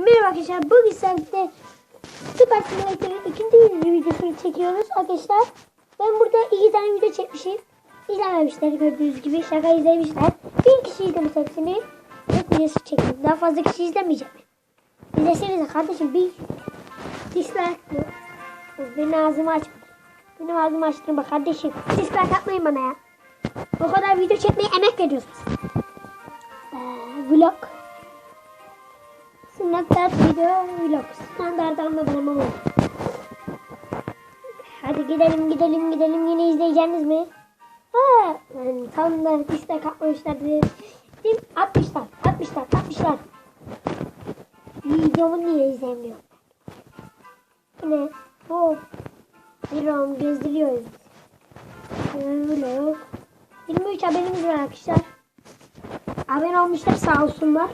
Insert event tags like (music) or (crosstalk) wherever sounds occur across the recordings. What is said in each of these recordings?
Merhaba arkadaşlar. Bugün sizlerle Süper Simulator'ın ikinci videosunu çekiyoruz arkadaşlar. Ben burada iki tane video çekmişim. İzlememişler gördüğünüz gibi. Şaka izlemişler. Bin kişi izlemiş hepsini. Tek videosu çektim. Daha fazla kişi izlemeyecek? İzlesenize kardeşim bir dislike mı? Benim ağzımı aç. Benim ağzımı açtırma kardeşim. Dislike atmayın bana ya. O kadar video çekmeye emek veriyorsunuz. Ee, vlog. Standart video vlog. Standart anladım ama. Hadi gidelim gidelim gidelim yine izleyeceğiniz mi? Ha, yani tam da istek atmışlar dedim. 60'lar 60'lar 60'lar. Videomu niye izlemiyor? Yine. Bir an gezdiriyoruz. Vlog. 23 haberimiz var arkadaşlar. Abone olmuşlar sağ olsunlar.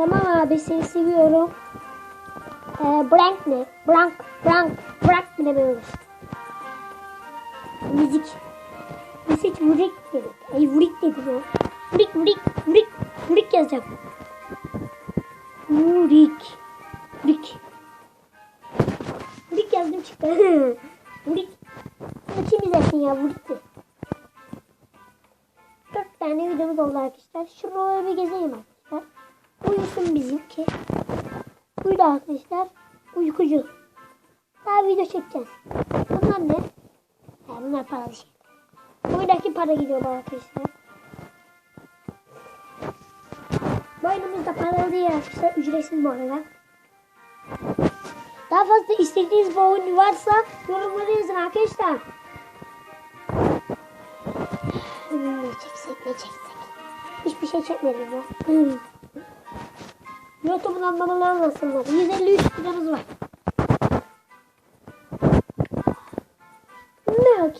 Tamam abi seni seviyorum. Ee, Brank ne? Brank, Brank, Brank mı demiyoruz? Müzik. Müzik vurik dedik. Ay vurik dedik o. Vurik, vurik, vurik, vurik yazacağım. Vurik. Vurik. Vurik yazdım çıktı. (laughs) vurik. Bunu kim izlesin ya vurik de. Dört tane videomuz oldu arkadaşlar. Şuraya bir gezeyim arkadaşlar. Uyusun bizimki. Uyudu arkadaşlar. Uykucu. Daha video çekeceğiz. Bunlar ne? Ya bunlar paralı şey. Buradaki para gidiyor arkadaşlar. Boynumuzda paralı değil arkadaşlar. Ücretsiz bu arada. Daha fazla istediğiniz bir oyun varsa yorumlara yazın arkadaşlar. Ne çeksek ne çeksek. Hiçbir şey çekmedim ya. YouTube'dan bana almasınlar. 153 liramız var. Ne yok.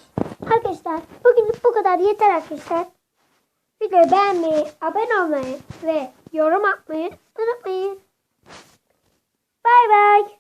Arkadaşlar bugün bu kadar yeter arkadaşlar. Videoyu beğenmeyi, abone olmayı ve yorum atmayı unutmayın. Bay bay.